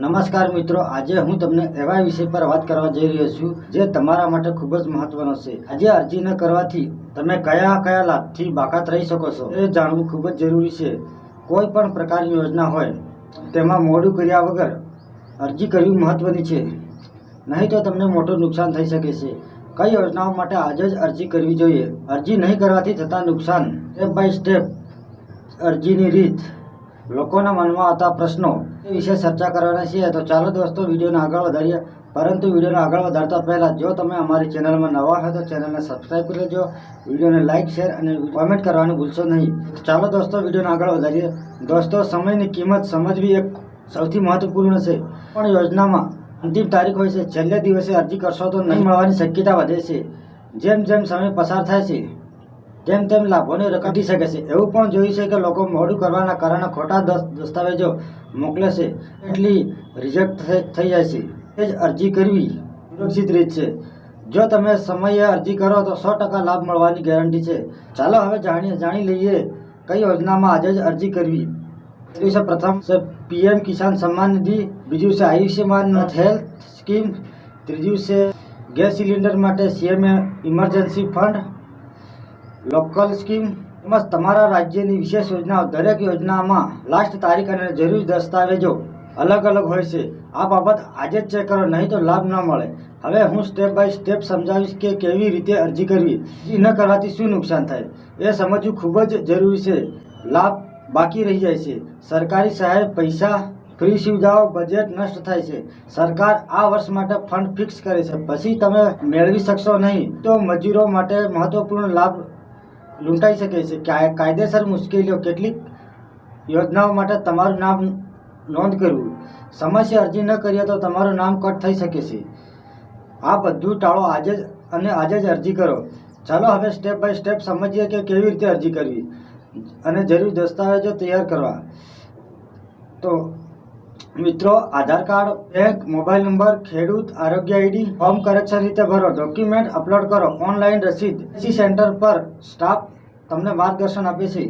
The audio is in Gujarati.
નમસ્કાર મિત્રો, આજે હું તમને એવા વિષય પર વાત કરવા જઈ રહ્યો છું, જે તમારા માટે ખૂબ જ મહત્વનો છે. આજે અરજી ન કરવાથી તમે કયા કયા લાભથી બાકાત રહી શકો છો એ જાણવું ખૂબ જ જરૂરી છે. કોઈ પણ પ્રકારની યોજના હોય, તેમાં મોડું કર્યા વગર અરજી કરવી મહત્વની છે. નહીં તો તમને મોટું નુકસાન થઈ શકે છે. કઈ યોજનાઓ માટે આજે જ અરજી કરવી જોઈએ? અરજી નહીં કરવાથી થતા નુકસાન સ્ટેપ બાય સ્ટેપ અરજીની રીત લોકોના મનમાં આવતા પ્રશ્નો એ વિશે ચર્ચા કરવાના છીએ. તો ચાલો દોસ્તો, વિડીયોને આગળ વધારીએ. પરંતુ વિડીયોને આગળ વધારતા પહેલાં જો તમે અમારી ચેનલમાં નવા હોય તો ચેનલને સબસ્ક્રાઈબ કરી લેજો. વિડીયોને લાઇક, શેર અને કોમેન્ટ કરવાનું ભૂલશો નહીં. ચાલો દોસ્તો, વિડીયોને આગળ વધારીએ. દોસ્તો, સમયની કિંમત સમજવી એક સૌથી મહત્વપૂર્ણ છે. પણ યોજનામાં અંતિમ તારીખ હોય છે. છેલ્લે દિવસે અરજી કરશો તો નહીં મળવાની શક્યતા વધે છે. જેમ જેમ સમય પસાર થાય છે તેમ તેમ લાભોને રકમ શકે છે. એવું પણ જોયું છે કે લોકો મોડું કરવાના કારણે ખોટા દસ, દસ્તાવેજો મોકલે છે એટલી રિજેક્ટ થઈ જાય છે. એ જ અરજી કરવી સુરક્ષિત રીત છે. જો તમે સમયે અરજી કરો તો સો ટકા લાભ મળવાની ગેરંટી છે. ચાલો હવે જાણીએ જાણી લઈએ કઈ યોજનામાં આજે જ અરજી કરવી. પહેલું છે પ્રથમ છે પીએમ કિસાન સન્માન નિધિ. બીજું છે આયુષ્યમાન હેલ્થ સ્કીમ. ત્રીજું છે ગેસ સિલિન્ડર માટે CM emergency fund. Local scheme તેમજ તમારા રાજ્યની વિશેષ યોજનાઓ, દરેક યોજનામાં લાસ્ટ તારીખ અને જરૂરી દસ્તાવેજો અલગ અલગ હોય છે. આ બાબત આજે જ ચેક કરો, નહીં તો લાભ ન મળે. હવે હું સ્ટેપ બાય સ્ટેપ સમજાવીશ કે કેવી રીતે અરજી કરવી ન કરવાથી શું નુકસાન થાય. એ સમજવું ખૂબ જ જરૂરી છે. લાભ બાકી રહી જાય છે. સરકારી સહાય, પૈસા ફ્રી સુવિધાઓ બજેટ નષ્ટ થાય છે. સરકાર આ વર્ષ માટે ફંડ ફિક્સ કરે છે. પછી તમે મેળવી શકશો નહીં તો મજૂરો માટે મહત્વપૂર્ણ લાભ લૂંટાઈ શકે છે? કાય- કાયદેસર મુશ્કેલીઓ કેટલીક યોજનાઓ માટે તમારું નામ નોંધ કરવું. સમયસર અરજી ન કરીએ તો તમારું નામ કટ થઈ શકે છે. આ બધું ટાળો આજે જ અને આજે જ અરજી કરો. ચાલો હવે સ્ટેપ બાય સ્ટેપ સમજીએ કે કેવી રીતે અરજી કરવી અને જરૂરી દસ્તાવેજો તૈયાર કરવા. તો મિત્રો, Aadhaar card, bank, mobile number, ખેડૂત, આરોગ્ય આઈડી ફોર્મ કરેક્શન રીતે ભરો. ડોક્યુમેન્ટ અપલોડ કરો. ઓનલાઈન રસીદ સેન્ટર પર સ્ટાફ તમને માર્ગદર્શન આપે છે.